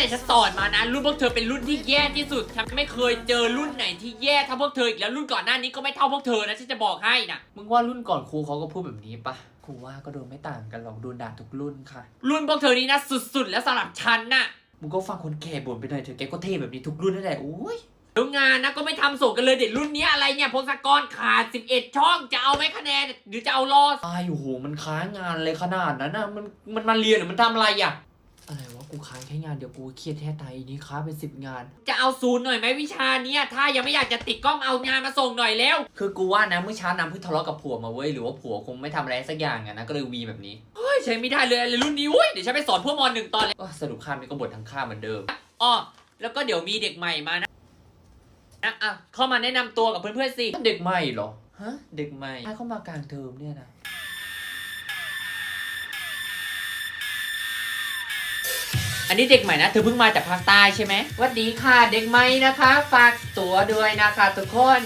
แต่ฉันสอนมานะรุ่นพวกเธอเป็นรุ่นที่แย่ที่สุดฉันไม่เคยเจอรุ่นไหนที่แย่เท่าพวกเธออีกแล้วรุ่นก่อนหน้านี้ก็ไม่เท่าพวกเธอนะฉันจะบอกให้นะมึงว่ารุ่นก่อนครูเขาก็พูดแบบนี้ปะครูว่าก็โดนไม่ต่างกันหรอกโดนด่าทุกรุ่นค่ะ รุ่นพวกเธอนี่นะสุดๆ แล้วสำหรับฉันน่ะมึงก็ฟังคนแก่บ่นไปหน่อยเถอะแกก็เท่แบบนี้ทุกรุ่นนั่นแหละโอ้ยแล้วงานนะก็ไม่ทำส่งกันเลยเด็กรุ่นเนี้ยอะไรเนี่ยพงศกรขาด 11 ช่องจะเอาไหมคะแนนหรือจะเอารอตายโอ้โหมันค้างงานเลยขนาดนั้นนะมันมันมาเรียนหรือมันทำอะไรอะอะไรวะ กูค้างแค่งานเดียวกูเครียดแท้ตายนี่ค้างเป็นสิบงาน จะเอาศูนย์หน่อยไหมวิชาเนี้ยถ้ายังไม่อยากจะติดกล้องเอางานมาส่งหน่อยแล้ว คือกูว่านะเมื่อเช้านำเพิ่งทะเลาะกับผัวมาเว้ยหรือว่าผัวคงไม่ทำอะไรสักอย่างอะนะก็เลยวีแบบนี้เฮ้ยใช้ไม่ได้เลยอะไรรุ่นนี้เว้ยเดี๋ยวฉันไปสอนพวกมหนึ่งตอนเลยก็สรุปข้ามนี่ก็บททั้งข้ามเหมือนเดิมอ้อแล้วก็เดี๋ยวมีเด็กใหม่มานะนะอะเข้ามาแนะนำตัวกับเพื่อนๆสิ เด็กใหม่เหรอ ฮะ เด็กใหม่ถ้าเข้ามากลางเทอมเนี่ยนะ นี้เด็กใหม่นะ เธอเพิ่งมาจากภาคใต้ใช่ไหมสวัสดีค่ะเด็กใหม่นะคะ ฝากตัวด้วยนะคะทุกคน